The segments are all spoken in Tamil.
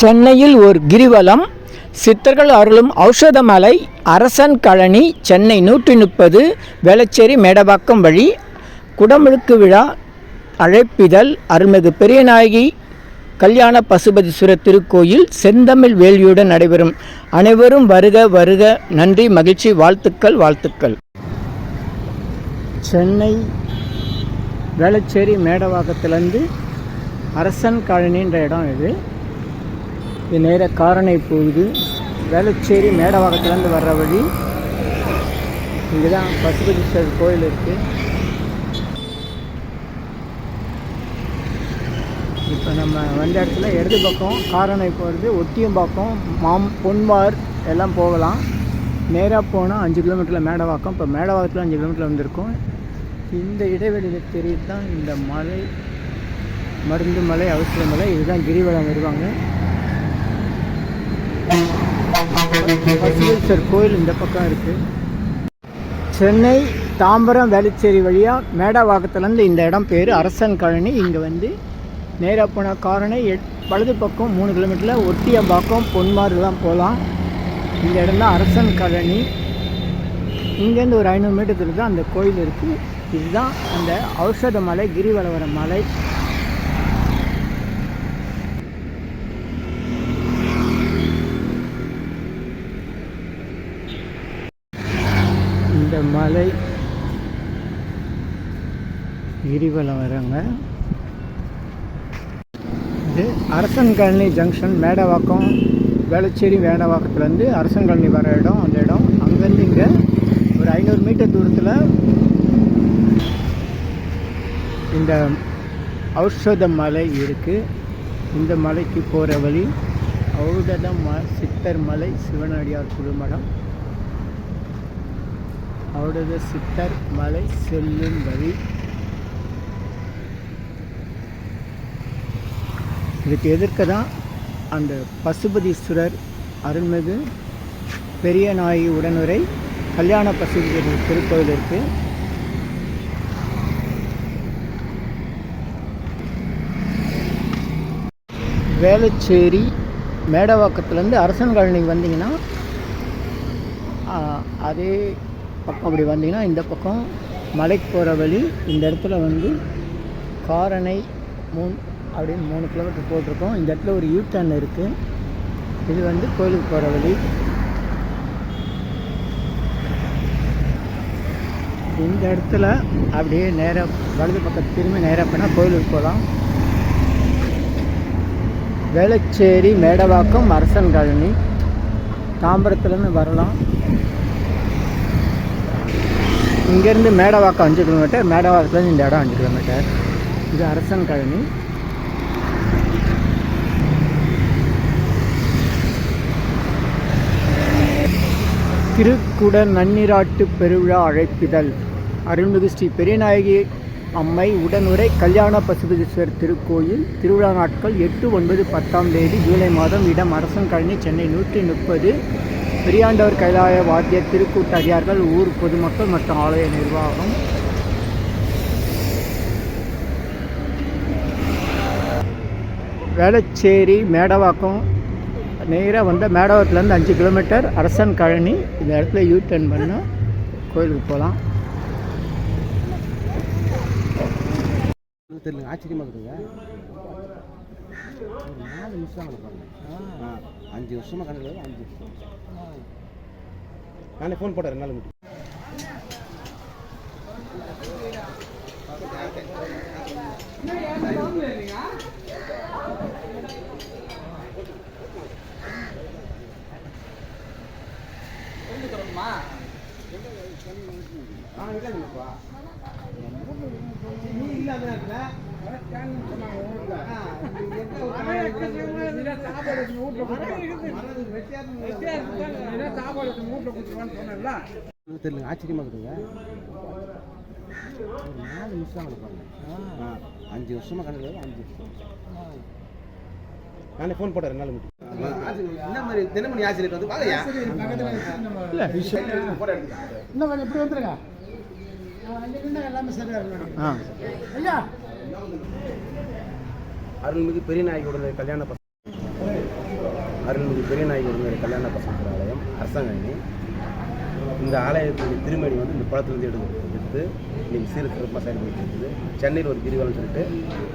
சென்னையில் ஒரு கிரிவலம் சித்தர்கள் அருளும் ஔஷதமலை அரசன் கழனி சென்னை நூற்றி முப்பது வேளச்சேரி மேடவாக்கம் வழி குடமுழுக்கு விழா அழைப்பிதழ் அருள்மிகு பெரியநாயகி கல்யாண பசுபதீஸ்வரர் திருக்கோயில் செந்தமிழ் வேள்வியுடன் நடைபெறும். அனைவரும் வருக வருக நன்றி மகிழ்ச்சி வாழ்த்துக்கள் வாழ்த்துக்கள். சென்னை வேளச்சேரி மேடவாக்கத்திலேருந்து அரசன் காலனின்ற இடம் இது. இது நேர காரணை போகுது. வேளச்சேரி மேடவாக்கத்துலேருந்து வர்ற வழி. இங்கே தான் பசுபதீஸ்வரர் கோயில் இருக்குது இப்போ நம்ம வந்த இடத்துல இடது பக்கம் காரணை போகிறது ஒட்டியம்பாக்கம் மாம் பொன்வார் எல்லாம் போகலாம். நேராக போனால் அஞ்சு கிலோமீட்டரில் மேடவாக்கம். இப்போ மேடவாக்கத்தில் அஞ்சு கிலோமீட்டர் வந்திருக்கோம். இந்த இடைவெளியில் தெரியுது தான் இந்த மலை மருந்து மலை அவசர மலை. இதுதான் கிரிவலம் வருவாங்க. பசுவேஸ்வர் கோயில் இந்த பக்கம் இருக்குது சென்னை தாம்பரம் வேலுச்சேரி வழியாக மேடவாக்கத்துலேருந்து இந்த இடம் பேர். அரசன் கழனி. இங்கே வந்து நேராக போன காரணம் எட் வலது பக்கம் மூணு கிலோமீட்டரில் ஒட்டியம்பாக்கம் பொன்மாறுலாம் போகலாம் இந்த இடம் தான் அரசன் கழனி. இங்கேருந்து ஒரு ஐநூறு மீட்டர் தான் அந்த கோயில் இருக்குது இதுதான் அந்த ஔஷத மலை கிரிவலவர மலை இந்த மலை கிரிவலம் வராங்க. இது அரசன் காலனி ஜங்ஷன் மேடவாக்கம் வேளச்சேரி மேடவாக்கத்துலேருந்து அரசன் காலனி வர இடம் அந்த இடம். அங்கேருந்து இங்கே ஒரு ஐநூறு மீட்டர் தூரத்தில் இந்த ஔஷத மலை இருக்குது இந்த மலைக்கு போகிற வழி ஔடத ம சித்தர் மலை சிவனடியார் குழுமடம் அவரது சித்தர் மலை செல்லும் வழி இதுக்கு எதிர்க்க தான் அந்த பசுபதீஸ்வரர் அருள்மிகு பெரிய நாயகி உடனுரை கல்யாண பசுபதீஸ்வரர் திருக்கோயில் இருக்குது வேளச்சேரி மேடவாக்கத்துலேருந்து அரசன் காலனி வந்தீங்கன்னா அதே பக்கம் அப்படி வந்தீங்கன்னா இந்த பக்கம் மலைக்கு போகிற வழி இந்த இடத்துல வந்து காரணை மூணு அப்படின்னு மூணு கிலோமீட்டர் போட்டிருக்கோம். இந்த இடத்துல ஒரு யூ இருக்குது இது வந்து கோயிலுக்கு போகிற வழி. இந்த இடத்துல அப்படியே நேராக வலது பக்கம் திரும்பி நேராக போனால் கோயிலுக்கு போகலாம் வேளச்சேரி மேடவாக்கம் அரசன் காலனி. தாம்பரத்துலேருந்து வரலாம். இங்கேருந்து மேடவாக்கம் அஞ்சு கிலோமீட்டர் மேடவாக்கத்துலேருந்து இந்த இடம் அஞ்சு கிலோமீட்டர் இது அரசன் கழனி. திருக்குட நன்னிராட்டு பெருவிழா அழைப்பிதழ். அருள்மிகு ஸ்ரீ பெரியநாயகி அம்மை உடனுரை கல்யாண பசுபதீஸ்வர் திருக்கோயில். திருவிழா நாட்கள் எட்டு ஒன்பது பத்தாம் தேதி ஜூலை மாதம். இடம் அரசன் கழனி சென்னை நூற்றி முப்பது. பெரியாண்டவர் கைலாய வாத்திய திருக்கூட்டடியார்கள் ஊர் பொதுமக்கள் மற்றும் ஆலய நிர்வாகம். வேளச்சேரி மேடவாக்கம் நேராக வந்த மேடவாக்கத்துலேருந்து அஞ்சு கிலோமீட்டர் அரசன் கழனி இந்த இடத்துல யூ டர்ன் பண்ணால் கோயிலுக்கு போகலாம் தெரியல ஆச்சரியமாக இருக்குங்க நாலு நிமிஷம் அஞ்சு வருஷமாக கணக்கு அஞ்சு. வருஷம் நானே ஃபோன் போட்டேன் ரெண்டு நாள் முன்னாடி. ஆ, இல்ல இல்லப்பா. நீ இல்லாத நேரத்துல தெரியல ஆச்சரியமா இருக்குங்க நாலு நிமிஷம் பாருங்க அஞ்சு வருஷமா கணக்கு அஞ்சு வருஷம். நானே ஃபோன் நாள் முன்னாடி. என்ன மாதிரி தினமணி ஆசிரியர் வந்து பாதையா இல்லை இன்னும் வந்துருங்க. எல்லாமே ஐயா அருள்மிகு பெரிய கல்யாண பசங்க அருள்மிகு பெரியநாயகி உடனே கல்யாண பசங்க ஆலயம் அரசாங்கி இந்த ஆலயத்துடைய திருமணி வந்து இந்த குளத்துலேருந்து எடுத்து எடுத்து இன்றைக்கி சீர சிறப்பாக செயல்பட்டு இருக்குது. சென்னையில் ஒரு கிரிவலம் சொல்லிட்டு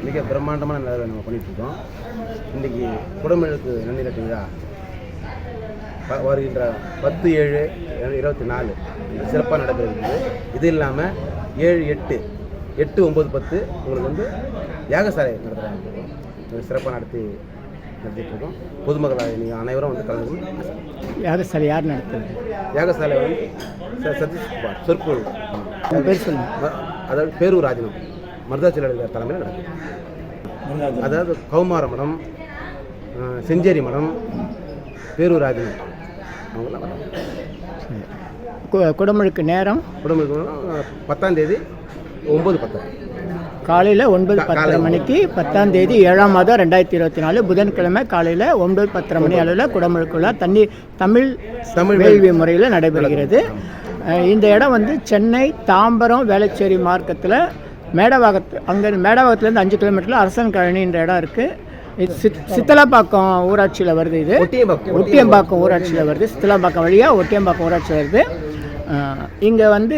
மிக பிரம்மாண்டமான நிலவை நம்ம பண்ணிகிட்ருக்கோம் இன்றைக்கி குடமிழுக்கு நன்னீரட்டு விழா ப- வருகின்ற பத்து ஏழு இருபத்தி நாலு. சிறப்பாக நடக்கிறது இது இல்லாமல் ஏழு எட்டு எட்டு ஒம்பது பத்து உங்களுக்கு வந்து யாகசாலை நடத்துகிறாங்க சிறப்பாக நடத்தி நடத்திட்டு இருக்கோம் பொதுமக்கள் நீங்கள் அனைவரும் வந்து கலந்து யாகசாலை யார் நடத்துறது? யாகசாலை வந்து ச- சதீஷ்குமார் சொற்பொருள். உங்கள் பேர் சொல்லுங்கள் ம- அதாவது பேரூர் ராஜனம் மருதாச்சல தலைமையில் நடக்குது. அதாவது கௌமார மடம் செஞ்சேரி மடம் பேரூர் ராஜனம் அவங்களாம் குடமுழுக்கு நேரம். குடும்பம் பத்தாம் தேதி ஒம்பது பத்து காலையில் ஒன்பது பத்தரை மணிக்கு பத்தாம் தேதி ஏழாம் மாதம் ரெண்டாயிரத்தி இருபத்தி நாலு புதன்கிழமை காலையில் ஒன்பது பத்தரை மணி அளவில் குடமுழுக்கு விழா தண்ணி தமிழ் தமிழ் வேள்வி முறையில் நடைபெறுகிறது. இந்த இடம் வந்து சென்னை தாம்பரம் வேளச்சேரி மார்க்கத்தில் மேடவாகத்து அங்கே மேடவாகத்துலேருந்து அஞ்சு கிலோமீட்டரில் அரசன் கழனின்ற இடம் இருக்குது சித்தலாப்பாக்கம் ஊராட்சியில் வருது இது. ஒட்டியம்பாக்கம் ஒட்டியம்பாக்கம். ஊராட்சியில் வருது. சித்தலாம்பாக்கம் வழியாக ஒட்டியம்பாக்கம் ஊராட்சியில் வருது. இங்கே வந்து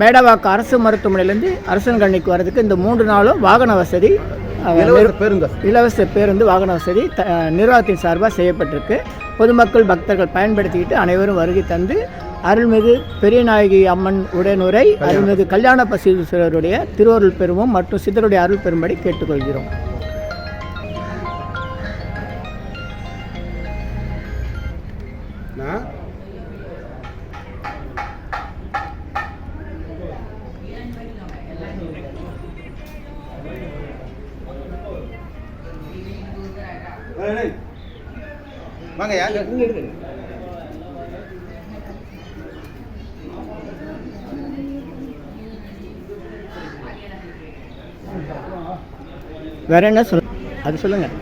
மேடவாக்கம் அரசு மருத்துவமனையிலேருந்து அரசன் கண்ணிக்கு வர்றதுக்கு இந்த மூன்று நாளும் வாகன வசதி பேருந்து. இலவச பேருந்து வாகன வசதி த நிர்வாகத்தின் சார்பாக செய்யப்பட்டிருக்கு. பொதுமக்கள் பக்தர்கள் பயன்படுத்திக்கிட்டு அனைவரும் வருகை தந்து அருள்மிகு பெரியநாயகி அம்மன் உடனுரை அருள்மிகு கல்யாண பசீஸ்வரருடைய திருவருள் பெருமும் மற்றும் சித்தருடைய அருள் பெரும்படி கேட்டுக்கொள்கிறோம். வாங்க யார்? வேற என்ன சொல் அது சொல்லுங்கள்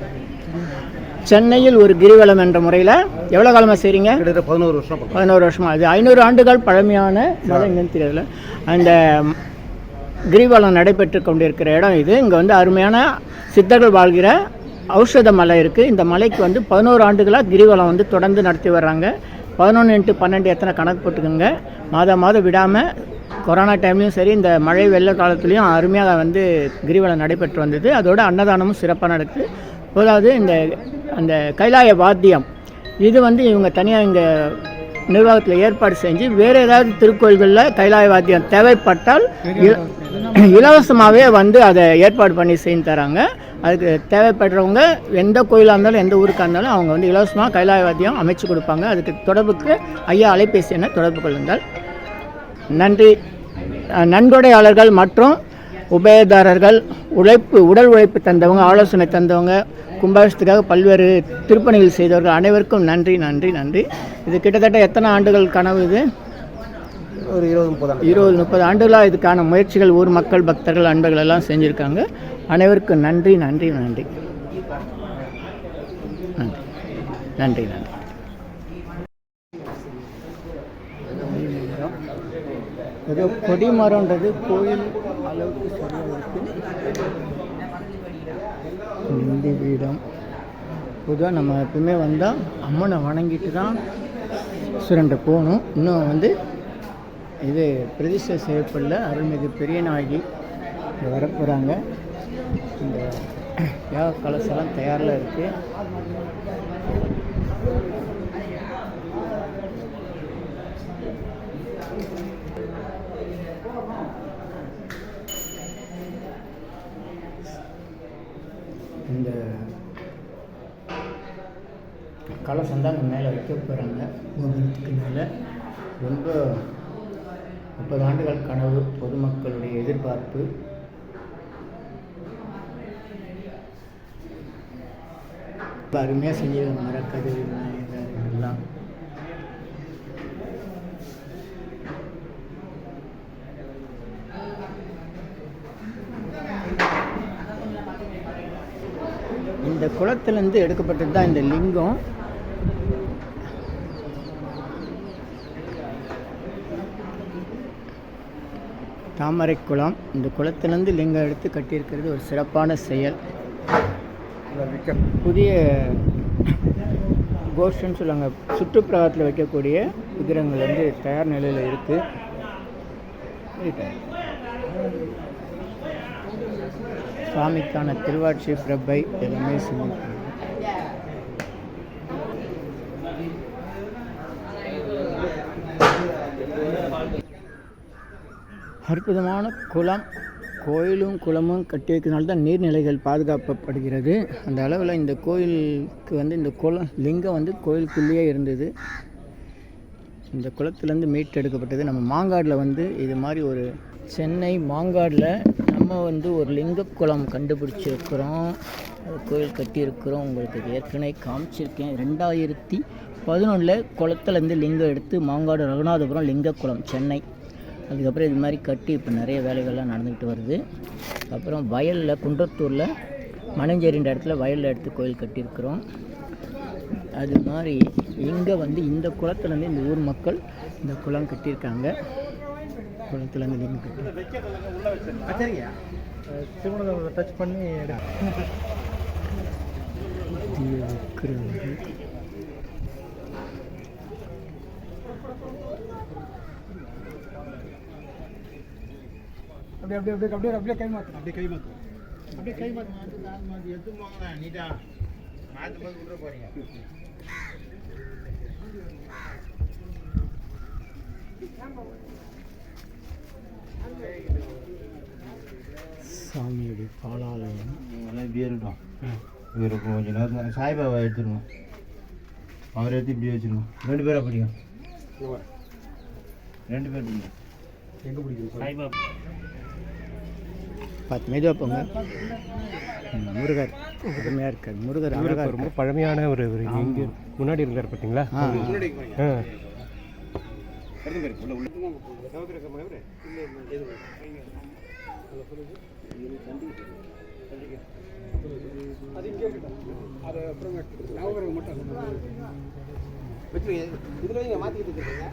சென்னையில் ஒரு கிரிவலம் என்ற முறையில் எவ்வளோ காலமாக செய்கிறீங்க கிட்டத்தட்ட பதினோரு வருஷம் பதினோரு வருஷமா. அது ஐநூறு ஆண்டுகள் பழமையான மலை என்னன்னு தெரியல. அந்த கிரிவலம் நடைபெற்று கொண்டிருக்கிற இடம் இது. இங்கே வந்து அருமையான சித்தர்கள் வாழ்கிற ஔஷத மலை இருக்குது இந்த மலைக்கு வந்து பதினோரு ஆண்டுகளாக கிரிவலம் வந்து தொடர்ந்து நடத்தி வர்றாங்க. பதினொன்று இன்ட்டு பன்னெண்டு எத்தனை கணக்கு போட்டுக்கோங்க. மாதம் மாதம் விடாமல் கொரோனா டைம்லையும் சரி இந்த மழை வெள்ள காலத்துலேயும் அருமையாக வந்து கிரிவலம் நடைபெற்று வந்தது. அதோட அன்னதானமும் சிறப்பாக நடக்குது. அதாவது இந்த அந்த கைலாய வாத்தியம். இது வந்து இவங்க தனியாக இங்கே நிர்வாகத்தில் ஏற்பாடு செஞ்சு வேறு ஏதாவது திருக்கோயில்களில் கைலாய வாத்தியம் தேவைப்பட்டால் இலவசமாகவே வந்து அதை ஏற்பாடு பண்ணி செய்து தராங்க. அதுக்கு தேவைப்படுறவங்க எந்த கோயிலாக இருந்தாலும் எந்த ஊருக்காக இருந்தாலும் அவங்க வந்து இலவசமாக கைலாயவாத்தியம் அமைச்சு கொடுப்பாங்க. அதுக்கு தொடர்புக்கு ஐயா அலைபேசி எண்ணை தொடர்பு கொள்ளுங்கள். நன்றி. நன்கொடையாளர்கள் மற்றும் உபயதாரர்கள் உழைப்பு உடல் உழைப்பு தந்தவங்க ஆலோசனை தந்தவங்க கும்பாபிஷத்துக்காக பல்வேறு திருப்பணிகள் செய்தவர்கள் அனைவருக்கும் நன்றி நன்றி நன்றி. இது கிட்டத்தட்ட எத்தனை ஆண்டுகள் கனவு இது? ஒரு இருபது முப்பது இருபது முப்பது ஆண்டுகளாக இதுக்கான முயற்சிகள் ஊர் மக்கள் பக்தர்கள் அன்பர்கள் எல்லாம் செஞ்சுருக்காங்க. அனைவருக்கும் நன்றி நன்றி நன்றி. நன்றி நன்றி. நன்றி ஏதோ கொடி மரம்ன்றது கோயில் அளவுக்கு சரியாக இருக்கு நந்தி பீடம் பொதுவாக நம்ம எப்பவுமே வந்தால் அம்மனை வணங்கிட்டு தான் சுரண்ட போகணும். இன்னும் வந்து இது பிரதிஷ்டை செய்யப்படல அருள்மிகு பெரிய நாயகி வரப்போகிறாங்க இந்த யாக கலசெல்லாம் தயாரில் இருக்குது இந்த கலசம் தான் மேலே வைக்க போகிறாங்க கோபுரத்துக்கு மேலே. ரொம்ப முப்பது ஆண்டுகள் கனவு பொதுமக்களுடைய எதிர்பார்ப்பு. ரொம்ப அருமையாக செஞ்சிருக்காங்க மரக்கதவு எல்லாம். இந்த குளத்துலேருந்து எடுக்கப்பட்டது தான் இந்த லிங்கம். தாமரை குளம் இந்த குளத்துலேருந்து லிங்கம் எடுத்து கட்டியிருக்கிறது ஒரு சிறப்பான செயல். புதிய கோஷ்டன்னு சொல்லுவாங்க சுற்றுப்புறத்தில் வைக்கக்கூடிய விக்கிரங்கள் வந்து தயார் நிலையில் இருக்குது சாமிக்கான திருவாட்சி பிரபை எல்லாமே செஞ்சுருக்காங்க. அற்புதமான குளம் கோயிலும் குளமும் கட்டியிருக்கிறதுனால தான் நீர்நிலைகள் பாதுகாக்கப்படுகிறது. அந்த அளவில் இந்த கோயிலுக்கு வந்து இந்த குளம் லிங்கம் வந்து கோயிலுக்குள்ளேயே இருந்தது. இந்த குளத்துலேருந்து மீட்டெடுக்கப்பட்டது. நம்ம மாங்காடில் வந்து இது மாதிரி ஒரு சென்னை மாங்காடில் நம்ம வந்து ஒரு லிங்க குளம் கண்டுபிடிச்சிருக்கிறோம். கோயில் கட்டியிருக்கிறோம். உங்களுக்கு ஏற்கனவே காமிச்சிருக்கேன். ரெண்டாயிரத்தி பதினொன்றில் குளத்துலேருந்து லிங்கம் எடுத்து மாங்காடு ரகுநாதபுரம் லிங்க குளம் சென்னை. அதுக்கப்புறம் இது மாதிரி கட்டி இப்போ நிறைய வேலைகள்லாம் நடந்துக்கிட்டு வருது. அப்புறம் வயலில் குன்றத்தூரில் மணஞ்சேரின்ற இடத்துல வயலில் எடுத்து கோயில் கட்டியிருக்கிறோம். அது மாதிரி இங்கே வந்து இந்த குளத்துலேருந்து இந்த ஊர் மக்கள் இந்த குளம் கட்டியிருக்காங்க. குளத்துலேருந்து லிங்கம் கட்டி திருமணத்தை டச் பண்ணி எடு தீய விக்கிரகம் அப்படியே அப்படியே அப்படியே அப்படியே அப்படியே கை மாற்றணும் அப்படியே கை மாத்து. அப்படியே கை மாற்றணும் எடுத்து போங்க நீட்டா. மாத்து போது விட்டுற போறீங்க. சாமியுடைய பாலாலயம். இருக்கட்டும். இவர் கொஞ்ச நேரத்தில் சாய்பாபா எடுத்துருவோம் அவர் எடுத்து இப்படியே வச்சிருவோம் ரெண்டு பேரா பிடிக்கும் ரெண்டு பேர் பிடிக்கும் எங்கே பிடிக்கும் பார்த்து மெதுவாக போங்க. முருகர் அருமையாக இருக்கார். முருகர் அழகாக ரொம்ப பழமையான ஒரு ஒரு இங்கே முன்னாடி இருந்தார் பார்த்தீங்களா இதில் வைங்க மாற்றிக்கிட்டு இருக்கீங்க.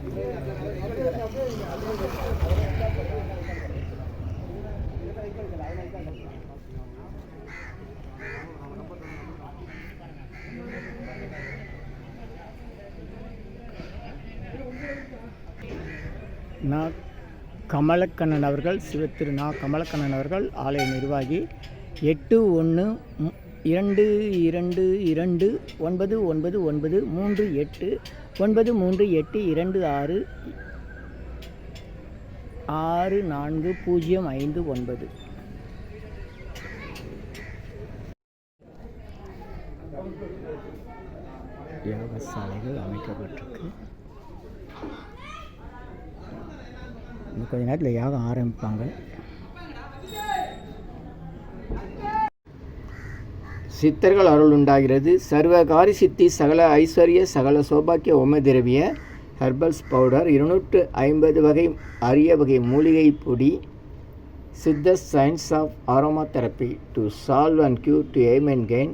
நான் கமலக்கண்ணன் அவர்கள் சிவத்திரு நா கமலக்கண்ணன் அவர்கள் ஆலய நிர்வாகி. எட்டு ஒன்று இரண்டு இரண்டு இரண்டு ஒன்பது ஒன்பது ஒன்பது மூன்று எட்டு ஒன்பது மூன்று எட்டு இரண்டு ஆறு ஆறு நான்கு பூஜ்ஜியம் ஐந்து ஒன்பது. யாகசாலைகள் அமைக்கப்பட்டிருக்கு. இன்னும் கொஞ்ச நேரத்தில் யாகம் ஆரம்பிப்பாங்க. சித்தர்கள் அருள் உண்டாகிறது. சர்வகாரி சித்தி சகல ஐஸ்வர்ய சகல சோபாக்கிய ஒம திரவிய ஹெர்பல்ஸ் பவுடர் இருநூற்று ஐம்பது வகை அரிய வகை மூலிகை பொடி Siddha science of aromatherapy to solve and cure to aim and gain